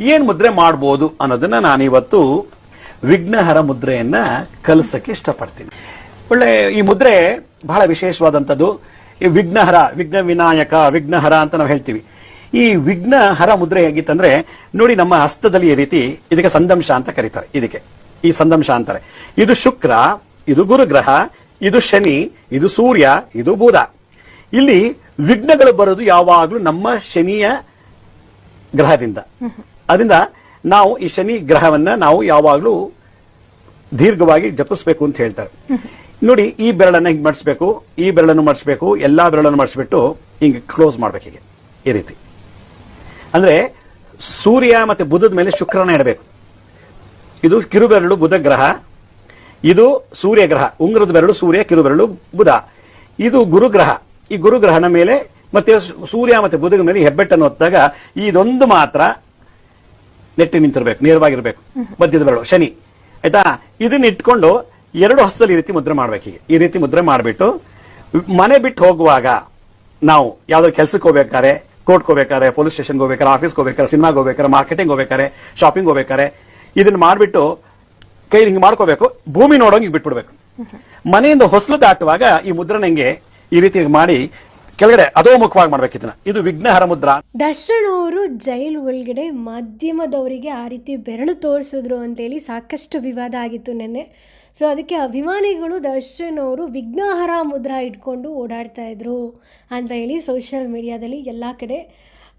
ಏನ್ ಮುದ್ರೆ ಮಾಡ್ಬೋದು ಅನ್ನೋದನ್ನ ನಾನಿವತ್ತು ವಿಘ್ನಹರ ಮುದ್ರೆಯನ್ನ ಕಲಿಸಕ್ಕೆ ಇಷ್ಟಪಡ್ತೀನಿ. ಒಳ್ಳೆ ಈ ಮುದ್ರೆ ಬಹಳ ವಿಶೇಷವಾದಂಥದ್ದು. ಈ ವಿಘ್ನಹರ ವಿಘ್ನ ವಿನಾಯಕ ವಿಘ್ನಹರ ಅಂತ ನಾವು ಹೇಳ್ತೀವಿ. ಈ ವಿಘ್ನಹರ ಮುದ್ರೆ ಹೇಗಿತ್ತಂದ್ರೆ, ನೋಡಿ ನಮ್ಮ ಹಸ್ತದಲ್ಲಿ ಈ ರೀತಿ ಇದಕ್ಕೆ ಸಂದಂಶ ಅಂತ ಕರೀತಾರೆ. ಇದಕ್ಕೆ, ಈ ಸಂದಂಶ ಅಂತಾರೆ. ಇದು ಶುಕ್ರ, ಇದು ಗುರುಗ್ರಹ, ಇದು ಶನಿ, ಇದು ಸೂರ್ಯ, ಇದು ಬುಧ. ಇಲ್ಲಿ ವಿಘ್ನಗಳು ಬರೋದು ಯಾವಾಗಲೂ ನಮ್ಮ ಶನಿಯ ಗ್ರಹದಿಂದ. ಅದರಿಂದ ನಾವು ಈ ಶನಿ ಗ್ರಹವನ್ನ ನಾವು ಯಾವಾಗಲೂ ದೀರ್ಘವಾಗಿ ಜಪಿಸ್ಬೇಕು ಅಂತ ಹೇಳ್ತಾರೆ. ನೋಡಿ, ಈ ಬೆರಳನ್ನ ಹಿಂಗೆ ಮಡಿಸ್ಬೇಕು, ಈ ಬೆರಳನ್ನು ಮಾಡಿಸ್ಬೇಕು, ಎಲ್ಲಾ ಬೆರಳನ್ನು ಮಾಡಿಸ್ಬಿಟ್ಟು ಹಿಂಗೆ ಕ್ಲೋಸ್ ಮಾಡ್ಬೇಕು ಹೀಗೆ, ಈ ರೀತಿ. ಅಂದ್ರೆ ಸೂರ್ಯ ಮತ್ತೆ ಬುಧದ ಮೇಲೆ ಶುಕ್ರನ ಇಡಬೇಕು. ಇದು ಕಿರುಬೆರಳು ಬುಧ ಗ್ರಹ, ಇದು ಸೂರ್ಯ ಗ್ರಹ, ಉಂಗ್ರದ ಬೆರಳು ಸೂರ್ಯ, ಕಿರುಬೆರಳು ಬುಧ. ಇದು ಗುರುಗ್ರಹ, ಈ ಗುರುಗ್ರಹನ ಮೇಲೆ ಮತ್ತೆ ಸೂರ್ಯ ಮತ್ತೆ ಬುಧದ ಮೇಲೆ ಹೆಬ್ಬೆಟ್ಟನ್ನು ಹೊತ್ತಾಗ ಇದೊಂದು ಮಾತ್ರ ನೆಟ್ಟಿ ನಿಂತಿರ್ಬೇಕು, ನೇರವಾಗಿರ್ಬೇಕು, ಮಧ್ಯದ ಬೆರಳು, ಶನಿ. ಆಯ್ತಾ? ಇದನ್ನ ಇಟ್ಕೊಂಡು ಎರಡು ಹಸ್ತದಲ್ಲಿ ಈ ರೀತಿ ಮುದ್ರೆ ಮಾಡ್ಬೇಕು ಹೀಗೆ. ಈ ರೀತಿ ಮುದ್ರೆ ಮಾಡಿಬಿಟ್ಟು ಮನೆ ಬಿಟ್ಟು ಹೋಗುವಾಗ ನಾವು ಯಾವ್ದಾದ್ರು ಕೆಲ್ಸಕ್ಕೆ ಹೋಗ್ಬೇಕಾರೆ ಕೋರ್ಟ್ ಹೋಗ್ಬೇಕಾರೆ ಪೊಲೀಸ್ ಸ್ಟೇಷನ್ಗೆ ಹೋಗ್ಬೇಕಾರೆ ಆಫೀಸ್ಗೆ ಹೋಗ್ಬೇಕಾರೆ ಸಿನಿಮಾಗೆ ಹೋಗ್ಬೇಕಾರೆ ಮಾರ್ಕೆಟಿಂಗ್ ಹೋಗ್ಬೇಕಾರೆ ಶಾಪಿಂಗ್ ಹೋಗ್ಬೇಕಾರೆ ಇದನ್ನ ಮಾಡ್ಬಿಟ್ಟು ಕೈ ಹಿಂಗೆ ಮಾಡ್ಕೋಬೇಕು, ಭೂಮಿ ನೋಡೋಂಗ್ ಬಿಟ್ಬಿಡ್ಬೇಕು. ಮನೆಯಿಂದ ಹೊಸಲು ದಾಟುವಾಗ ಈ ಮುದ್ರನ ಹೆಂಗೆ ಈ ರೀತಿ ಮಾಡಿ ಕೆಳಗಡೆ ಅಧೋಮುಖವಾಗಿ ಮುಖವಾಗಿ ಇದನ್ನ. ಇದು ವಿಘ್ನಹರ ಮುದ್ರಾ. ದರ್ಶನ್ ಅವರು ಜೈಲ್ ಒಳಗಡೆ ಮಾಧ್ಯಮದವರಿಗೆ ಆ ರೀತಿ ಬೆರಳು ತೋರಿಸಿದ್ರು ಅಂತೇಳಿ ಸಾಕಷ್ಟು ವಿವಾದ ಆಗಿತ್ತು ನೆನ್ನೆ. ಸೊ ಅದಕ್ಕೆ ಅಭಿಮಾನಿಗಳು ದರ್ಶನ್ ಅವರು ವಿಘ್ನಹರ ಮುದ್ರ ಇಟ್ಕೊಂಡು ಓಡಾಡ್ತಾ ಇದ್ರು ಅಂತ ಹೇಳಿ ಸೋಷಿಯಲ್ ಮೀಡಿಯಾದಲ್ಲಿ ಎಲ್ಲ ಕಡೆ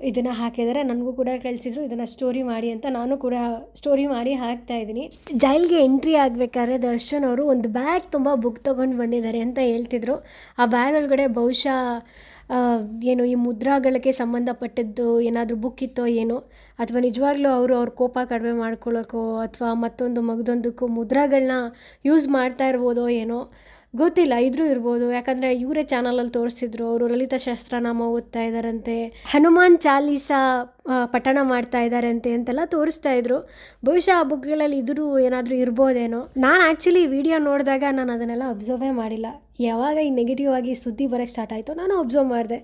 ಇದನ್ನು ಹಾಕಿದ್ದಾರೆ. ನನಗೂ ಕೂಡ ಕಳಿಸಿದ್ರು ಇದನ್ನು ಸ್ಟೋರಿ ಮಾಡಿ ಅಂತ ನಾನು ಕೂಡ ಸ್ಟೋರಿ ಮಾಡಿ ಹಾಕ್ತಾ ಇದ್ದೀನಿ. ಜೈಲ್ಗೆ ಎಂಟ್ರಿ ಆಗಬೇಕಾದ್ರೆ ದರ್ಶನ್ ಅವರು ಒಂದು ಬ್ಯಾಗ್ ತುಂಬ ಬುಕ್ ತೊಗೊಂಡು ಬಂದಿದ್ದಾರೆ ಅಂತ ಹೇಳ್ತಿದ್ರು. ಆ ಬ್ಯಾಗ್ ಒಳಗಡೆ ಬಹುಶಃ ಏನು ಈ ಮುದ್ರಾಗಳಿಗೆ ಸಂಬಂಧಪಟ್ಟದ್ದು ಏನಾದರೂ ಬುಕ್ ಇತ್ತೋ ಏನೋ, ಅಥವಾ ನಿಜವಾಗ್ಲೂ ಅವರು ಅವ್ರ ಕೋಪ ಕಡಿಮೆ ಮಾಡ್ಕೊಳ್ಳೋಕ್ಕೋ ಅಥವಾ ಮತ್ತೊಂದು ಮಗದೊಂದಕ್ಕೂ ಮುದ್ರಾಗಳನ್ನ ಯೂಸ್ ಮಾಡ್ತಾ ಇರ್ಬೋದೋ ಏನೋ, ಗೊತ್ತಿಲ್ಲ, ಇದ್ರೂ ಇರ್ಬೋದು. ಯಾಕಂದರೆ ಇವರೇ ಚಾನಲಲ್ಲಿ ತೋರಿಸ್ತಿದ್ರು ಅವರು ಲಲಿತ ಶಾಸ್ತ್ರನಾಮ ಓದ್ತಾ ಇದ್ದಾರಂತೆ ಹನುಮಾನ್ ಚಾಲೀಸ ಪಠಣ ಮಾಡ್ತಾ ಇದ್ದಾರಂತೆ ಅಂತೆಲ್ಲ ತೋರಿಸ್ತಾ ಇದ್ರು. ಬಹುಶಃ ಆ ಬುಕ್ಗಳಲ್ಲಿ ಇದ್ರೂ ಏನಾದರೂ ಇರ್ಬೋದೇನೋ. ನಾನು ಆ್ಯಕ್ಚುಲಿ ವಿಡಿಯೋ ನೋಡಿದಾಗ ನಾನು ಅದನ್ನೆಲ್ಲ ಅಬ್ಸರ್ವೇ ಮಾಡಿಲ್ಲ. ಯಾವಾಗ ಈ ನೆಗೆಟಿವ್ ಆಗಿ ಸುದ್ದಿ ಬರೋಕ್ಕೆ ಸ್ಟಾರ್ಟ್ ಆಯಿತು ನಾನು ಅಬ್ಸರ್ವ್ ಮಾಡಿದೆ.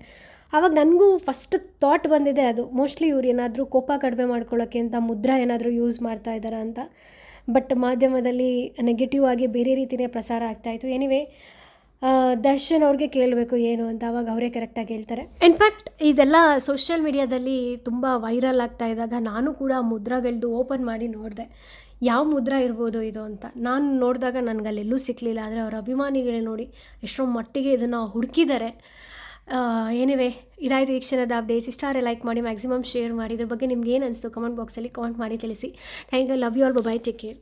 ಆವಾಗ ನನಗೂ ಫಸ್ಟ್ ಥಾಟ್ ಬಂದಿದೆ ಅದು ಮೋಸ್ಟ್ಲಿ ಇವ್ರು ಏನಾದರೂ ಕೋಪ ಕಡಿಮೆ ಮಾಡ್ಕೊಳ್ಳೋಕ್ಕೆ ಅಂತ, ಮುದ್ರಾ ಏನಾದರೂ ಯೂಸ್ ಮಾಡ್ತಾ ಇದ್ದಾರಾ ಅಂತ. ಬಟ್ ಮಾಧ್ಯಮದಲ್ಲಿ ನೆಗೆಟಿವ್ ಆಗಿ ಬೇರೆ ರೀತಿಯೇ ಪ್ರಸಾರ ಆಗ್ತಾಯಿತ್ತು ಎನಿವೇ ದರ್ಶನ್ ಅವ್ರಿಗೆ ಕೇಳಬೇಕು ಏನು ಅಂತ, ಅವಾಗ ಅವರೇ ಕರೆಕ್ಟಾಗಿ ಹೇಳ್ತಾರೆ. ಇನ್ಫ್ಯಾಕ್ಟ್ ಇದೆಲ್ಲ ಸೋಷಿಯಲ್ ಮೀಡಿಯಾದಲ್ಲಿ ತುಂಬ ವೈರಲ್ ಆಗ್ತಾ ಇದ್ದಾಗ ನಾನು ಕೂಡ ಮುದ್ರಾಗಳದ್ದು ಓಪನ್ ಮಾಡಿ ನೋಡಿದೆ. ಯಾವ ಮುದ್ರಾ ಇರ್ಬೋದು ಇದು ಅಂತ. ನಾನು ನೋಡಿದಾಗ ನನಗೆ ಅಲ್ಲೆಲ್ಲೂ ಸಿಕ್ಕಲಿಲ್ಲ ಆದರೆ ಅವರ ಅಭಿಮಾನಿಗಳೇ ನೋಡಿ ಎಷ್ಟೋ ಮಟ್ಟಿಗೆ ಇದನ್ನು ಹುಡುಕಿದ್ದಾರೆ. ಏನಿವೆ ಇದಾಯಿತು ಈ ಕ್ಷಣದ ಅಪ್ಡೇಟ್ಸ್ ಇಷ್ಟಾರೆ ಲೈಕ್ ಮಾಡಿ ಮ್ಯಾಕ್ಸಿಮಮ್ ಶೇರ್ ಮಾಡಿ. ಇದ್ರ ಬಗ್ಗೆ ನಿಮ್ಗೆ ಏನು ಅನಿಸ್ತು? ಕಮೆಂಟ್ ಬಾಕ್ಸಲ್ಲಿ ಕಮೆಂಟ್ ಮಾಡಿ ತಿಳಿಸಿ. Thank you love you all bye take care